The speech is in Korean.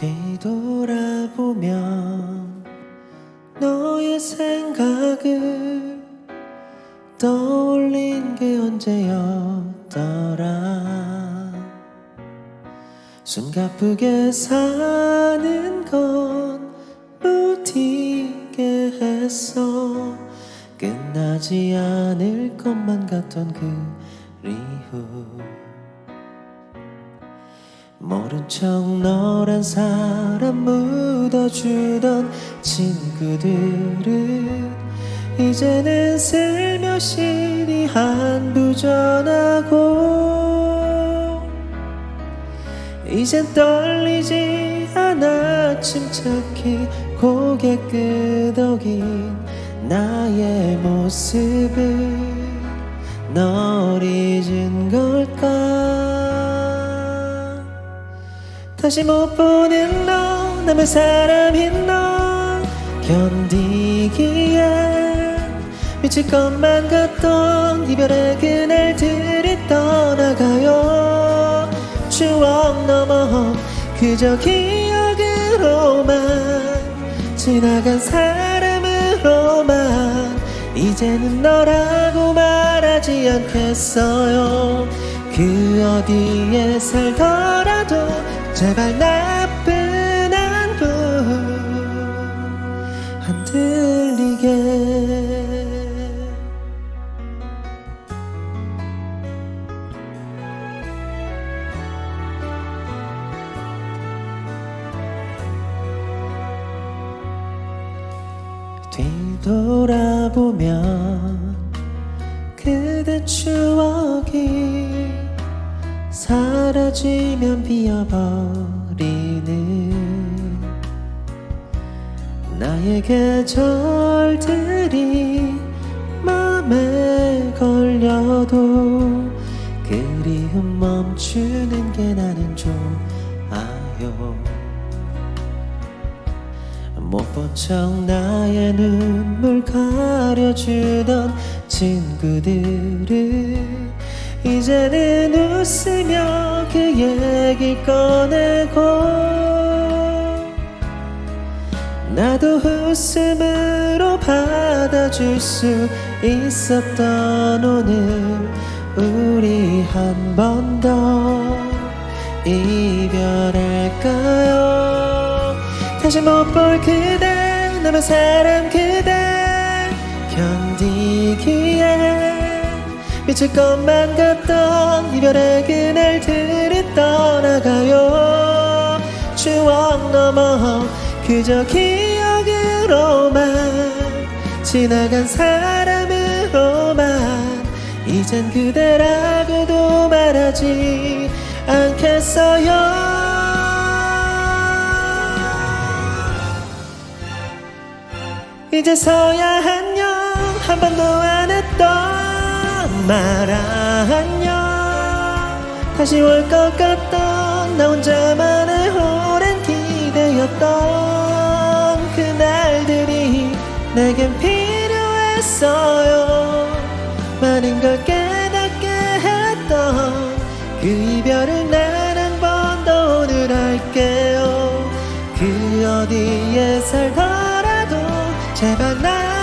뒤돌아보면 너의 생각을 떠올린 게 언제였더라. 숨가쁘게 사는 건 무디게 했어. 끝나지 않을 것만 같던 그리후 모른 척 너란 사람 묻어주던 친구들은 이제는 슬며시 한부 전하고 이젠 떨리지 않아 침착히 고개 끄덕인 나의 모습을 널 잊은 다시 못 보는 너 남의 사람인 너 견디기에 미칠 것만 같던 이별의 그날들이 떠나가요. 추억 넘어 그저 기억으로만 지나간 사람으로만 이제는 너라고 말하지 않겠어요. 그 어디에 살더라도 제발 나쁜 안부 안 들리게. 뒤돌아보면 그대 추억이 사 라지면 비어버리는 나의 계절들이 맘에 걸려도 그리움 멈추는 게 나는 좋아요. 못 본 척 나의 눈물 가려주던 친구들은 이제는 웃으며 그 얘기 꺼내고 나도 웃음으로 받아줄 수 있었던 오늘 우리 한 번 더 이별할까요? 다시 못 볼 그대 남의 사람 그대 견디기에 미칠 것만 같던 이별의 그날들이 떠나가요. 추억 넘어 그저 기억으로만 지나간 사람으로만 이젠 그대라고도 말하지 않겠어요. 이제서야 안녕 한 번도 안 했던 말 안녕 다시 올 것 같던 나 혼자만의 오랜 기대였던 그날들이 내겐 필요했어요. 많은 걸 깨닫게 했던 그 이별을 난한번더 오늘 할게요. 그 어디에 살더라도 제발 나